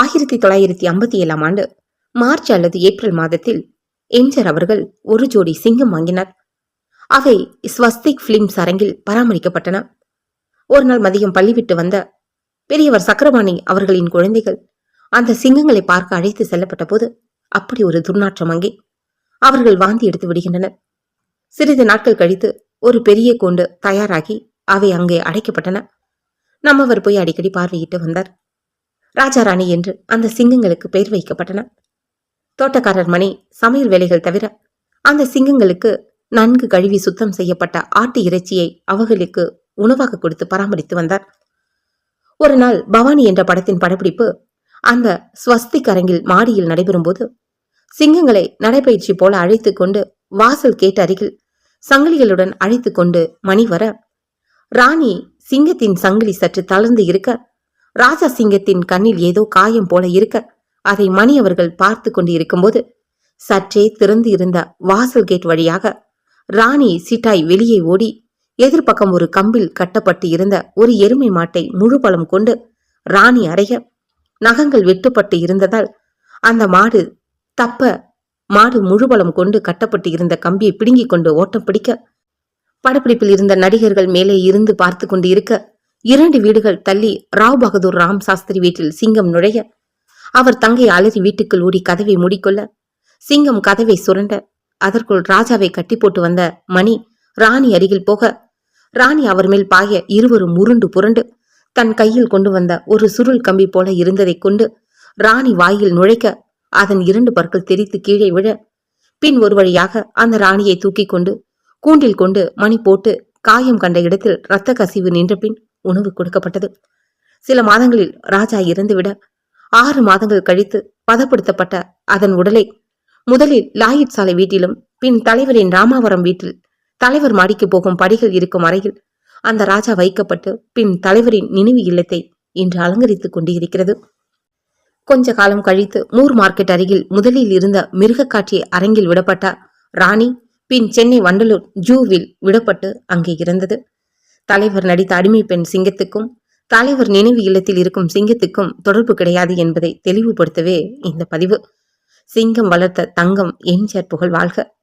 ஆயிரத்தி தொள்ளாயிரத்தி ஐம்பத்தி ஏழாம் ஆண்டு மார்ச் அல்லது ஏப்ரல் மாதத்தில் எம்ஜர் அவர்கள் ஒரு ஜோடி சிங்கம் வாங்கினார். அவை ஸ்வஸ்திக் பிலிம்ஸ் அரங்கில் பராமரிக்கப்பட்டன. ஒரு நாள் மதியம் பள்ளி விட்டு வந்த பெரியவர் சக்கரபாணி அவர்களின் குழந்தைகள் அந்த சிங்கங்களை பார்க்க அழைத்து செல்லப்பட்ட போது அப்படி ஒரு துர்நாற்றம் அங்கே அவர்கள் வாந்தி எடுத்து விடுகின்றனர். சிறிது நாட்கள் கழித்து ஒரு பெரிய கூண்டு தயாராகி அவை அங்கே அடைக்கப்பட்டன. நம்மவர் போய் அடிக்கடி பார்வையிட்டு வந்தார். ராஜாராணி என்று அந்த சிங்கங்களுக்கு பெயர் வைக்கப்பட்டன. தோட்டக்காரர் மணி சமையல் வேலைகள் தவிர அந்த சிங்கங்களுக்கு நன்கு கழுவி சுத்தம் செய்யப்பட்ட ஆட்டு இறைச்சியை அவர்களுக்கு உணவாக கொடுத்து பராமரித்து வந்தார். ஒரு நாள் பவானி என்ற படத்தின் படப்பிடிப்பு அந்த ஸ்வஸ்திக் அரங்கில் மாடியில் நடைபெறும்போது சிங்கங்களை நடைபயிற்சி போல அழைத்து கொண்டு வாசல் கேட்டு அருகில் சங்கிலிகளுடன் அழைத்து கொண்டு மணி வர ராணி சிங்கத்தின் சங்கிலி சற்று தளர்ந்து இருக்க ராஜா சிங்கத்தின் கண்ணில் ஏதோ காயம் போல இருக்க அதை மணி அவர்கள் பார்த்து கொண்டு இருக்கும்போது சற்றே திறந்து இருந்த வாசல் கேட் வழியாக ராணி சிட்டாய் வெளியே ஓடி எதிர்ப்பக்கம் ஒரு கம்பில் கட்டப்பட்டு இருந்த ஒரு எருமை மாட்டை முழு பலம் கொண்டு ராணி அறைய நகங்கள் வெட்டுப்பட்டு இருந்ததால் அந்த மாடு தப்ப மாடு முழுபலம் கொண்டு கட்டப்பட்டு இருந்த கம்பியை பிடுங்கிக் கொண்டு ஓட்டம் பிடிக்க படப்பிடிப்பில் இருந்த நடிகர்கள் மேலே இருந்து பார்த்து கொண்டு இருக்க இரண்டு வீடுகள் தள்ளி ராவ் பகதூர் ராம் சாஸ்திரி வீட்டில் சிங்கம் நுழைய அவர் தங்கை அலறி வீட்டுக்குள் ஓடி கதவை மூடிக்கொள்ள சிங்கம் கதவை சுரண்ட அதற்குள் ராஜாவை கட்டி போட்டு வந்த மணி ராணி அருகில் போக ராணி அவர் மேல் பாய இருவரும் உருண்டு புரண்டு தன் கையில் கொண்டு வந்த ஒரு சுருள் கம்பி போல இருந்ததைக் கொண்டு ராணி வாயில் நுழைக்க அதன் இரண்டு பற்கள் தெரித்து கீழே விழ பின் ஒரு வழியாக அந்த ராணியை தூக்கிக் கொண்டு கூண்டில் கொண்டு மணி போட்டு காயம் கண்ட இடத்தில் இரத்த கசிவு நின்ற பின் உணவு கொடுக்கப்பட்டது. சில மாதங்களில் ராஜா இறந்துவிட ஆறு மாதங்கள் கழித்து பதப்படுத்தப்பட்ட அதன் உடலை முதலில் லாயிட் சாலை வீட்டிலும் பின் தலைவரின் ராமாவரம் வீட்டில் தலைவர் மாடிக்கு போகும் படிகள் இருக்கும் அறையில் அந்த ராஜா வைக்கப்பட்டு பின் தலைவரின் நினைவு இல்லத்தை இன்று அலங்கரித்துக் கொண்டிருக்கிறது. கொஞ்ச காலம் கழித்து மூர் மார்க்கெட் அருகில் முதலில் இருந்த மிருகக்காட்சி அரங்கில் விடப்பட்ட ராணி பின் சென்னை வண்டலூர் ஜூவில் விடப்பட்டு அங்கே இருந்தது. தலைவர் நடித்த அடிமை பெண் சிங்கத்துக்கும் தலைவர் நினைவு இல்லத்தில் இருக்கும் சிங்கத்துக்கும் தொடர்பு கிடையாது என்பதை தெளிவுபடுத்தவே இந்த பதிவு. சிங்கம் வளர்த்த தங்கம் எம்ஜிஆர் புகழ் வாழ்க.